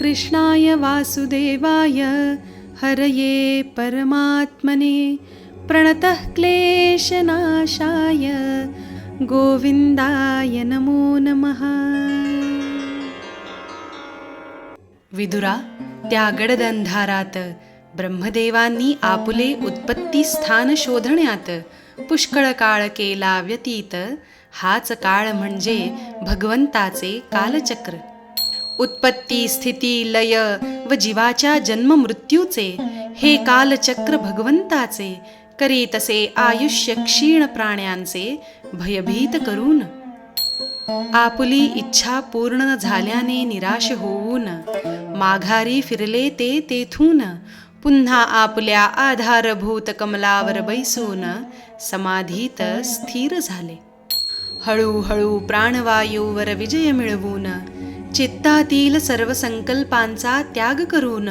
कृष्णाय वासुदेवाय हरये परमात्मने प्रणतः क्लेशनाशाय गोविन्दाय नमो नमः। विदुरा त्या गडदंधारात ब्रह्मदेवांनी आपुले उत्पत्ती स्थान शोधण्यात पुष्कळ काळ केला व्यतीत. हाच काळ म्हणजे भगवंताचे कालचक्र. उत्पत्ती स्थिती लय व जीवाच्या जन्म मृत्यूचे हे कालचक्र भगवंताचे करी तसे आयुष्य क्षीण प्राण्यांचे भयभीत करून. आपुली इच्छा पूर्ण झाल्याने निराश होऊन माघारी फिरले ते तेथून पुन्हा आपल्या आधारभूत कमलावर बैसून समाधीत स्थिर झाले. हळूहळू प्राणवायूवर विजय मिळवून चित्तातील सर्व संकल्पांचा त्याग करून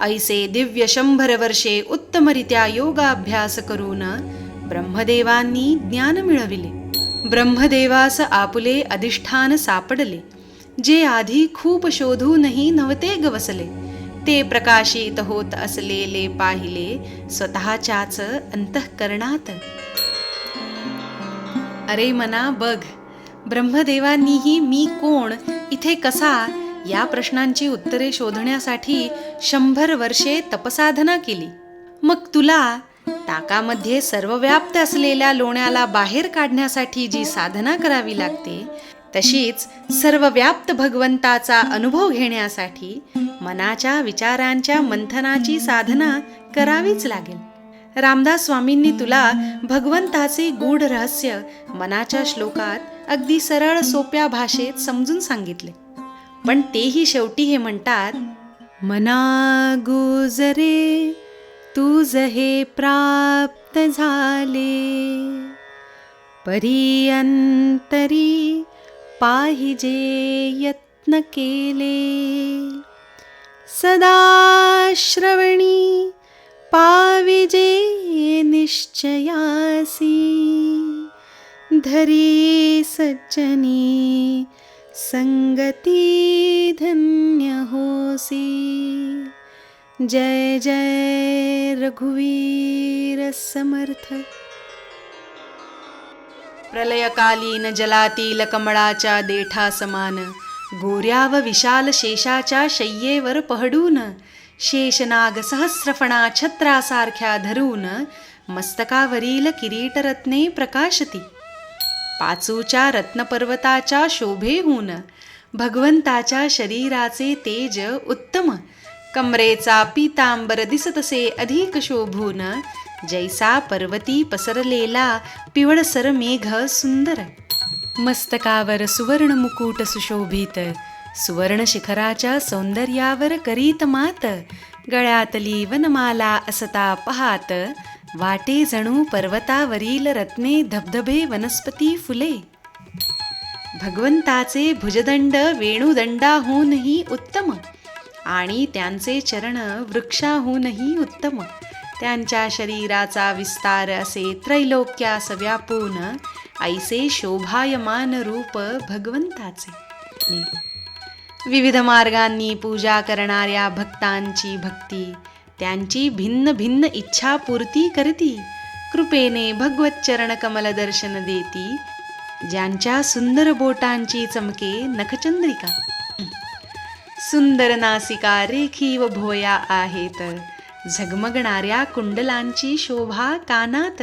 ऐसे दिव्य शंभर वर्षे उत्तमरित्या योगाभ्यास करून ब्रह्मदेवांनी ज्ञान मिळविले. ब्रह्मदेवास आपुले अधिष्ठान सापडले. जे आधी खूप शोधूनही नव्हते गवसले. ते प्रकाशित होत असलेले पाहिले स्वतःच्याच अंतःकरणात. अरे मना बघ ब्रह्मदेवांनीही मी कोण इथे कसा या प्रश्नांची उत्तरे शोधण्यासाठी शंभर वर्षे तपसाधना केली. मग तुला ताकामध्ये सर्वव्याप्त असलेल्या लोण्याला बाहेर काढण्यासाठी जी साधना करावी लागते तशीच सर्वव्याप्त भगवंताचा अनुभव घेण्यासाठी मनाच्या विचारांच्या मंथनाची साधना करावीच लागेल. रामदास स्वामींनी तुला भगवंताचे गूढ रहस्य मनाच्या श्लोकात अगदी सरळ सोप्या भाषेत समजून सांगितले. पण तेही शेवटी हे म्हणतात मना गुजरे तुझ हे प्राप्त झाले. परियंतरी पाहिजे यत्न केले. सदा श्रवणी निश्चयासी। धरी सज्जनी संगती धन्य होसी जय जय रघुवीर समर्थ। प्रलयकालीन जलातील कमळाच्या देठा समान गोऱ्या व विशाल शेषाच्या शय्येवर पहडून शेषनाग सहस्रफणा छत्रासारख्या धरून मस्तकावरील किरीटरत्ने प्रकाशती. पाचूच्या रत्नपर्वताच्या शोभेहून भगवंताच्या शरीराचे तेज उत्तम. कमरेचा पीतांबर दिसतसे अधिक शोभून जैसा पर्वती पसरलेला पिवळसर मेघ सुंदर. मस्तकावर सुवर्ण मुकुट सुशोभित सुवर्ण शिखराच्या सौंदर्यावर करीत मात. गळ्यातली वनमाला असता पहात वाटे जणू पर्वतावरील रत्ने धबधबे वनस्पती फुले. भगवंताचे भुजदंड वेणुदंडाहूनही उत्तम. आणि त्यांचे चरण वृक्षाहूनही उत्तम. त्यांच्या शरीराचा विस्तार असे त्रैलोक्यास व्यापून ऐसे शोभायमान रूप भगवंताचे. विविध मार्गांनी पूजा करणाऱ्या भक्तांची भक्ती त्यांची भिन्न भिन्न इच्छा पूर्ती करती. कृपेने भगवत चरण कमल दर्शन देती. ज्यांच्या सुंदर बोटांची चमके नखचंद्रिका. सुंदर नासिका रेखी व भोया आहेत. झगमगणाऱ्या कुंडलांची शोभा कानात.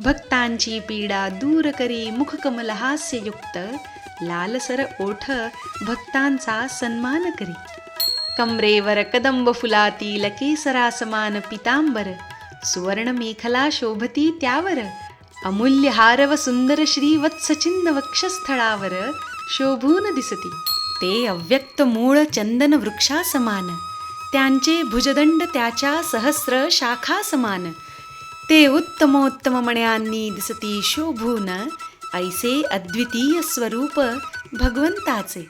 भक्तांची पीडा दूर करी मुखकमल हास्ययुक्त. लालसर ओठ भक्तांचा सन्मान करी. कमरेवर कदंब फुलातील केसरासमान पितांबर सुवर्ण मेखला शोभती त्यावर अमूल्य हारव सुंदर श्री वत्सचिन्न वक्षस्थळावर शोभून दिसती. ते अव्यक्त मूळ चंदन वृक्षासमान त्यांचे भुजदंड त्याच्या सहस्र शाखा समान ते उत्तमोत्तम मण्यांनी दिसती शोभून ऐसे अद्वितीय स्वरूप भगवंताचे.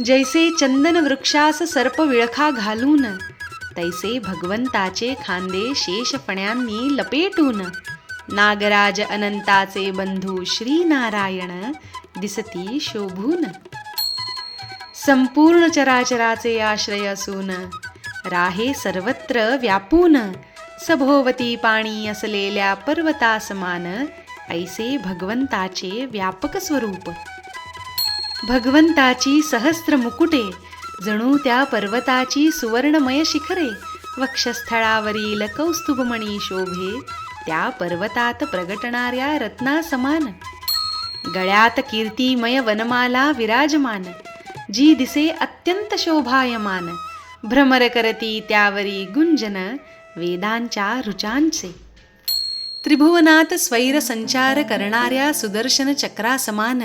जैसे चंदन वृक्षास सर्प विळखा घालून तैसे भगवंताचे खांदे शेषफण्यांनी लपेटून नागराज अनंताचे बंधू श्रीनारायण दिसती शोभून. संपूर्ण चराचराचे आश्रय असून राहे सर्वत्र व्यापून सभोवती पाणी असलेल्या पर्वतासमान ऐसे भगवंताचे व्यापक स्वरूप. भगवंताची सहस्र मुकुटे जणू त्या पर्वताची सुवर्णमय शिखरे वक्षस्थळावरील कौस्तुभमणी शोभे त्या पर्वतात प्रगटणाऱ्या रत्ना समान गळ्यात कीर्तिमय वनमाला विराजमान जी दिसे अत्यंत शोभायमान. भ्रमर करती त्यावरी गुंजन वेदांच्या रुचांचे. त्रिभुवनात स्वैर संचार करणाऱ्या सुदर्शन चक्रासमान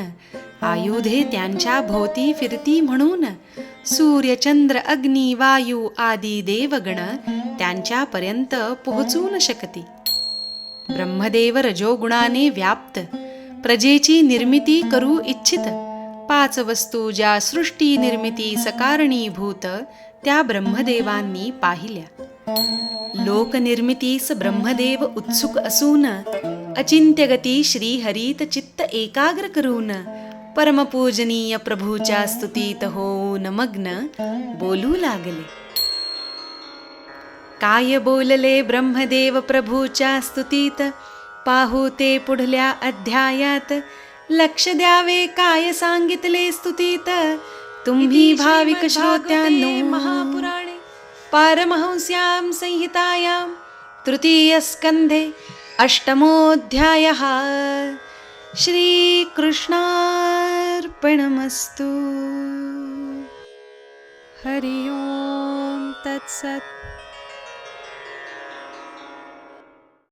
आयुधे त्यांच्या भोवती फिरती म्हणून सूर्य चंद्र अग्नी वायू आदी देवगण त्यांच्यापर्यंत पोहोचू न शकती. ब्रह्मदेव रजोगुणाने व्याप्त प्रजेची निर्मिती करू इच्छित पाच वस्तू ज्या सृष्टी निर्मिती सकारणीभूत त्या ब्रह्मदेवांनी पाहिल्या. लोकनिर्मितीस ब्रह्मदेव उत्सुक असून अचिंत्यगती श्रीहरीत चित्त एकाग्र करून परमपूजनीय प्रभूच्या स्तुतीत होऊन मग्न बोलू लागले. काय बोलले ब्रह्मदेव प्रभूच्या स्तुतीत? पाहू ते पुढल्या अध्यायात. लक्ष द्यावे काय सांगितले स्तुतीत? तुम्ही भाविक श्रोत्यांनो महापुराणे पारमहंस्यां संहितायां तृतीयस्कन्धे अष्टमोऽध्यायः। श्रीकृष्णार्पणमस्तु। हरि ओं तत्सत्